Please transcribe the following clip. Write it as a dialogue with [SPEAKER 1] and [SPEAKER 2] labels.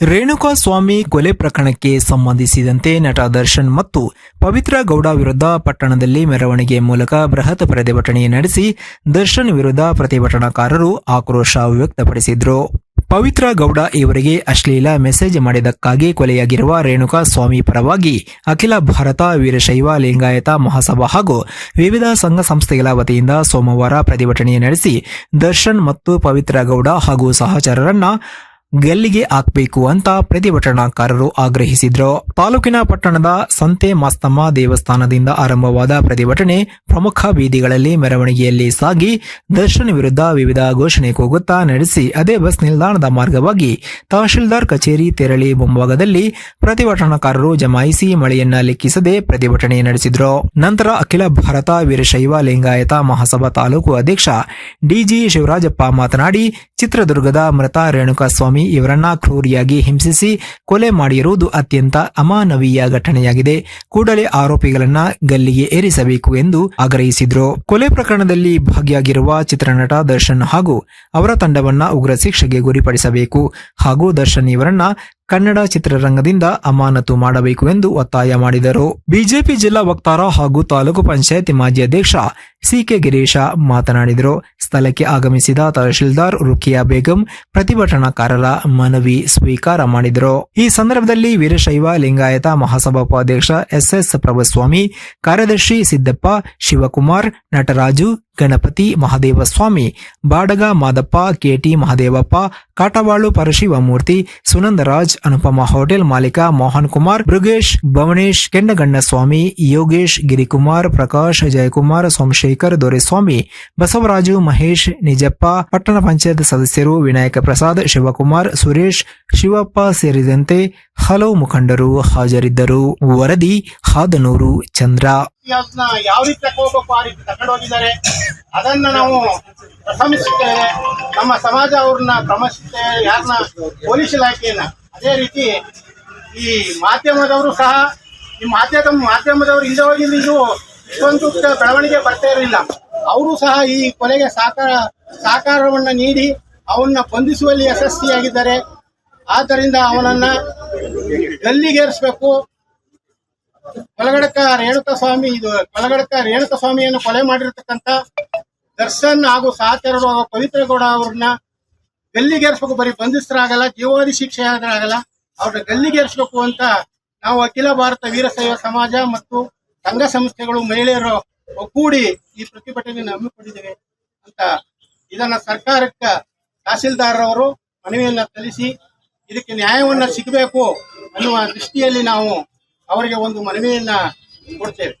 [SPEAKER 1] ರೇಣುಕಾ ಸ್ವಾಮಿ ಕೊಲೆ ಪ್ರಕರಣಕ್ಕೆ ಸಂಬಂಧಿಸಿದಂತೆ ನಟ ದರ್ಶನ್ ಮತ್ತು ಪವಿತ್ರ ಗೌಡ ವಿರುದ್ಧ ಪಟ್ಟಣದಲ್ಲಿ ಮೆರವಣಿಗೆ ಮೂಲಕ ಬೃಹತ್ ಪ್ರತಿಭಟನೆ ನಡೆಸಿ ದರ್ಶನ್ ವಿರುದ್ಧ ಪ್ರತಿಭಟನಾಕಾರರು ಆಕ್ರೋಶ ವ್ಯಕ್ತಪಡಿಸಿದ್ರು. ಪವಿತ್ರ ಗೌಡ ಇವರಿಗೆ ಅಶ್ಲೀಲ ಮೆಸೇಜ್ ಮಾಡಿದ್ದಕ್ಕಾಗಿ ಕೊಲೆಯಾಗಿರುವ ರೇಣುಕಾ ಸ್ವಾಮಿ ಪರವಾಗಿ ಅಖಿಲ ಭಾರತ ವೀರಶೈವ ಲಿಂಗಾಯತ ಮಹಾಸಭಾ ಹಾಗೂ ವಿವಿಧ ಸಂಘ ಸಂಸ್ಥೆಗಳ ವತಿಯಿಂದ ಸೋಮವಾರ ಪ್ರತಿಭಟನೆ ನಡೆಸಿ ದರ್ಶನ್ ಮತ್ತು ಪವಿತ್ರ ಗೌಡ ಹಾಗೂ ಸಹಚರರನ್ನ ಗಲ್ಲಿಗೆ ಹಾಕಬೇಕು ಅಂತ ಪ್ರತಿಭಟನಾಕಾರರು ಆಗ್ರಹಿಸಿದ್ರು. ತಾಲೂಕಿನ ಪಟ್ಟಣದ ಸಂತೆ ಮಾಸ್ತಮ್ಮ ದೇವಸ್ಥಾನದಿಂದ ಆರಂಭವಾದ ಪ್ರತಿಭಟನೆ ಪ್ರಮುಖ ಬೀದಿಗಳಲ್ಲಿ ಮೆರವಣಿಗೆಯಲ್ಲಿ ಸಾಗಿ ದರ್ಶನ್ ವಿರುದ್ಧ ವಿವಿಧ ಘೋಷಣೆ ಕೂಗುತ್ತಾ ನಡೆಸಿ ಅದೇ ಬಸ್ ನಿಲ್ದಾಣದ ಮಾರ್ಗವಾಗಿ ತಹಶೀಲ್ದಾರ್ ಕಚೇರಿ ತೆರಳಿ ಮುಂಭಾಗದಲ್ಲಿ ಪ್ರತಿಭಟನಾಕಾರರು ಜಮಾಯಿಸಿ ಮಳೆಯನ್ನ ಲೆಕ್ಕಿಸದೆ ಪ್ರತಿಭಟನೆ ನಡೆಸಿದ್ರು. ನಂತರ ಅಖಿಲ ಭಾರತ ವೀರಶೈವ ಲಿಂಗಾಯತ ಮಹಾಸಭಾ ತಾಲೂಕು ಅಧ್ಯಕ್ಷ ಡಿಜಿ ಶಿವರಾಜಪ್ಪ ಮಾತನಾಡಿ, ಚಿತ್ರದುರ್ಗದ ಮೃತ ರೇಣುಕಾ ಸ್ವಾಮಿ ಇವರನ್ನ ಕ್ರೂರಿಯಾಗಿ ಹಿಂಸಿಸಿ ಕೊಲೆ ಮಾಡಿರುವುದು ಅತ್ಯಂತ ಅಮಾನವೀಯ ಘಟನೆಯಾಗಿದೆ. ಕೂಡಲೇ ಆರೋಪಿಗಳನ್ನ ಗಲ್ಲಿಗೆ ಏರಿಸಬೇಕು ಎಂದು ಆಗ್ರಹಿಸಿದ್ರು. ಕೊಲೆ ಪ್ರಕರಣದಲ್ಲಿ ಭಾಗಿಯಾಗಿರುವ ಚಿತ್ರನಟ ದರ್ಶನ್ ಹಾಗೂ ಅವರ ತಂಡವನ್ನ ಉಗ್ರ ಶಿಕ್ಷೆಗೆ ಗುರಿಪಡಿಸಬೇಕು. ಹಾಗೂ ದರ್ಶನ್ ಇವರನ್ನ ಕನ್ನಡ ಚಿತ್ರರಂಗದಿಂದ ಅಮಾನತು ಮಾಡಬೇಕು ಎಂದು ಒತ್ತಾಯ ಮಾಡಿದರು. ಬಿಜೆಪಿ ಜಿಲ್ಲಾ ವಕ್ತಾರ ಹಾಗೂ ತಾಲೂಕು ಪಂಚಾಯತ್ ಮಾಜಿ ಅಧ್ಯಕ್ಷ ಸಿಕೆ ಗಿರೀಶ ಮಾತನಾಡಿದರು. ಸ್ಥಳಕ್ಕೆ ಆಗಮಿಸಿದ ತಹಶೀಲ್ದಾರ್ ರುಖಿಯಾ ಬೇಗಂ ಪ್ರತಿಭಟನಾಕಾರರ ಮನವಿ ಸ್ವೀಕಾರ ಮಾಡಿದರು. ಈ ಸಂದರ್ಭದಲ್ಲಿ ವೀರಶೈವ ಲಿಂಗಾಯತ ಮಹಾಸಭಾ ಉಪಾಧ್ಯಕ್ಷ ಎಸ್ಎಸ್ ಪ್ರಭುಸ್ವಾಮಿ, ಕಾರ್ಯದರ್ಶಿ ಸಿದ್ದಪ್ಪ, ಶಿವಕುಮಾರ್, ನಟರಾಜು ಗಣಪತಿ ಮಹದೇವ ಸ್ವಾಮಿ ಬಾಡಗ ಮಾದಪ್ಪ, ಕೆಟಿ ಮಹದೇವಪ್ಪ, ಕಾಟವಾಳು ಪರಶಿವಮೂರ್ತಿ, ಸುನಂದರಾಜ್, ಅನುಪಮ ಹೋಟೆಲ್ ಮಾಲೀಕ ಮೋಹನ್ ಕುಮಾರ್, ಮೃಗೇಶ್, ಭವನೇಶ್, ಕೆಂಡಗಣ್ಣಸ್ವಾಮಿ, ಯೋಗೇಶ್, ಗಿರಿಕುಮಾರ್, ಪ್ರಕಾಶ್, ಜಯಕುಮಾರ್, ಸೋಮಶೇಖರ್, ದೊರೆಸ್ವಾಮಿ, ಬಸವರಾಜು, ಮಹೇಶ್, ನಿಜಪ್ಪ, ಪಟ್ಟಣ ಪಂಚಾಯತ್ ಸದಸ್ಯರು, ವಿನಾಯಕ ಪ್ರಸಾದ್, ಶಿವಕುಮಾರ್, ಸುರೇಶ್, ಶಿವಪ್ಪ ಸೇರಿದಂತೆ ಹಲವು ಮುಖಂಡರು ಹಾಜರಿದ್ದರು. ವರದಿ ಹಾದನೂರು ಚಂದ್ರ.
[SPEAKER 2] ಯಾವ ರೀತಿ ತಗೋಬೇಕು ಆ ರೀತಿ ತಗೊಂಡು ಹೋಗಿದ್ದಾರೆ ಅದನ್ನ ನಾವು ಪ್ರಶಂಸಿಸ್ತೇವೆ ನಮ್ಮ ಸಮಾಜ ಅವ್ರನ್ನ ಕ್ರಮಿಸುತ್ತೇವೆ ಯಾರನ್ನ ಪೊಲೀಸ್ ಇಲಾಖೆಯನ್ನ. ಅದೇ ರೀತಿ ಈ ಮಾಧ್ಯಮದವರು ಸಹ, ಈ ಮಾಧ್ಯಮ ಮಾಧ್ಯಮದವರು ಹಿಂದೆ ಇದು ಇಷ್ಟೊಂದು ಬೆಳವಣಿಗೆ ಬರ್ತಾ ಇರಲಿಲ್ಲ. ಅವರು ಸಹ ಈ ಕೊಲೆಗೆ ಸಹಕಾರ ಸಹಕಾರವನ್ನು ನೀಡಿ ಅವನ್ನ ಬಂಧಿಸುವಲ್ಲಿ ಯಶಸ್ವಿಯಾಗಿದ್ದಾರೆ. ಆದ್ದರಿಂದ ಅವನನ್ನ ಗಲ್ಲಿಗೇರಿಸಬೇಕು. ಕೊಲಗಡಕ ರೇಣುಕ ಸ್ವಾಮಿ ಇದು ಕೊಲಗಡಕ ರೇಣುಕ ಸ್ವಾಮಿಯನ್ನು ಕೊಲೆ ಮಾಡಿರ್ತಕ್ಕಂಥ ದರ್ಶನ್ ಹಾಗೂ ಸಹಚರರು ಹಾಗೂ ಪವಿತ್ರಗೌಡ ಅವ್ರನ್ನ ಗಲ್ಲಿಗೇರಿಸ್ಬೇಕು, ಬರೀ ಬಂಧಿಸ್ತರಾಗಲ್ಲ ಜೀವಾದಿ ಶಿಕ್ಷೆ ಆಗಲ್ಲ, ಅವ್ರನ್ನ ಗಲ್ಲಿಗೇರ್ಸ್ಬೇಕು ಅಂತ ನಾವು ಅಖಿಲ ಭಾರತ ವೀರಶೈವ ಸಮಾಜ ಮತ್ತು ಸಂಘ ಸಂಸ್ಥೆಗಳು, ಮಹಿಳೆಯರು ಒಗ್ಗೂಡಿ ಈ ಪ್ರತಿಭಟನೆಯನ್ನು ಹಮ್ಮಿಕೊಂಡಿದ್ದೇವೆ ಅಂತ ಇದನ್ನ ಸರ್ಕಾರಕ್ಕೆ ತಹಸೀಲ್ದಾರ್ ಅವರು ಮನವಿಯನ್ನ ಸಲ್ಲಿಸಿ ಇದಕ್ಕೆ ನ್ಯಾಯವನ್ನ ಸಿಗಬೇಕು ಅನ್ನುವ ದೃಷ್ಟಿಯಲ್ಲಿ ನಾವು ಅವರಿಗೆ ಒಂದು ಮನವಿಯನ್ನ ಕೊಡ್ತೇವೆ.